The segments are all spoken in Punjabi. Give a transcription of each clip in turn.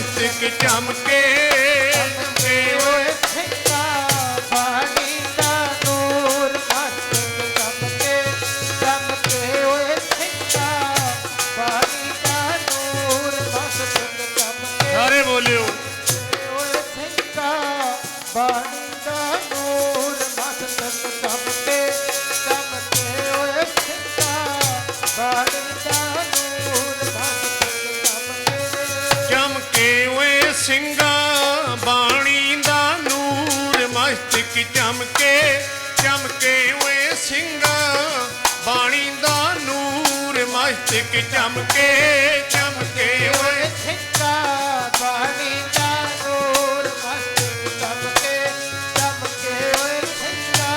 ਮਸਤਕ ਚਮਕੇ ਚਮਕੇ ਓਏ ਸਿੰਘਾ ਬਾਣੀ ਦਾ ਨੂਰ ਮਸਤਕ ਚਮਕੇ ਚਮਕੇ ਓਏ ਸਿੰਘਾ ਬਾਣੀ ਦਾ ਨੂਰ ਮਸਤਕ ਚਮਕੇ ਸਾਰੇ ਬੋਲਿਓ। ਓਏ ਚਮਕੇ ਚਮਕੇ ਓਏ ਸਿੰਘਾ ਬਾਣੀ ਦਾ ਨੂਰ ਮਸਤਕ ਚਮਕੇ ਚਮਕੇ ਓਏ ਸਿੰਘਾ ਬਾਣੀ ਦਾ ਨੂਰ ਮਸਤਕ ਚਮਕੇ ਚਮਕੇ ਓਏ ਸਿੰਘਾ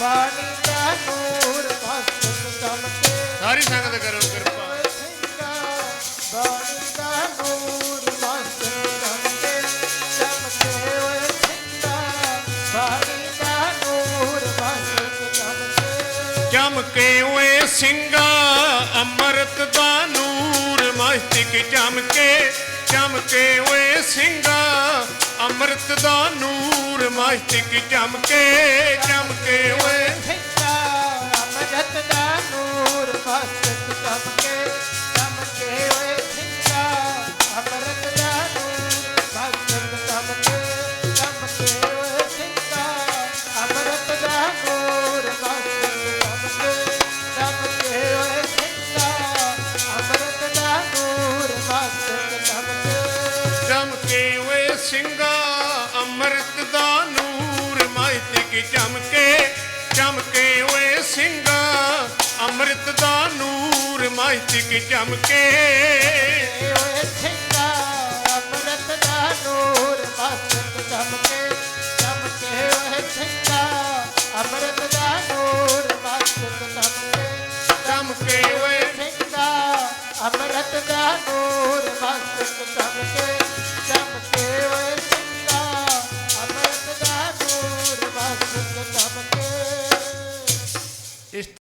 ਬਾਣੀ ਦਾ ਨੂਰ ਮਸਤਕ ਚਮਕੇ। ਸਾਰੀ ਸੰਗਤ ਕਰੋ ਕਿਰਪਾ। ਚਮਕੇ ਚਮਕੇ ਓਏ ਸਿੰਘਾ, ਅੰਮ੍ਰਿਤ ਦਾ ਨੂਰ, ਮਸਤਕ ਚਮਕੇ ਚਮਕੇ ਓਏ ਸਿੰਘਾ, ਅੰਮ੍ਰਿਤ ਦਾ ਨੂਰ, ਮਸਤਕ ਚਮਕੇ ਚਮਕੇ ਓਏ ਸਿੰਘਾ, ਅੰਮ੍ਰਿਤ ਦਾ ਨੂਰ, ਮਸਤਕ ਚਮਕੇ ਚਮਕੇ ਓਏ ਸਿੰਘਾ ਅੰਮ੍ਰਿਤ ਦਾ ਨੂਰ ਮਸਤਕ ਚਮਕੇ ਚਮਕੇ ਓਏ ਸਿੰਘਾ ਅੰਮ੍ਰਿਤ ਦਾ ਨੂਰ ਮਸਤਕ ਚਮਕੇ ਓਏ ਸਿੰਘਾ ਅੰਮ੍ਰਿਤ ਦਾ ਨੂਰ ਮਸਤਕ ਚਮਕੇ ਚਮਕੇ ਓਏ ਸਿੰਘਾ ਅੰਮ੍ਰਿਤ ਦਾ ਨੂਰ ਮਸਤਕ ਚਮਕੇ ਚਮਕੇ ਓਏ ਅੰਮ੍ਰਿਤ ਦਾ ਨੂਰ ਮਸਤਕ ਚਮਕੇ ਚਮਕੇ ਓਏ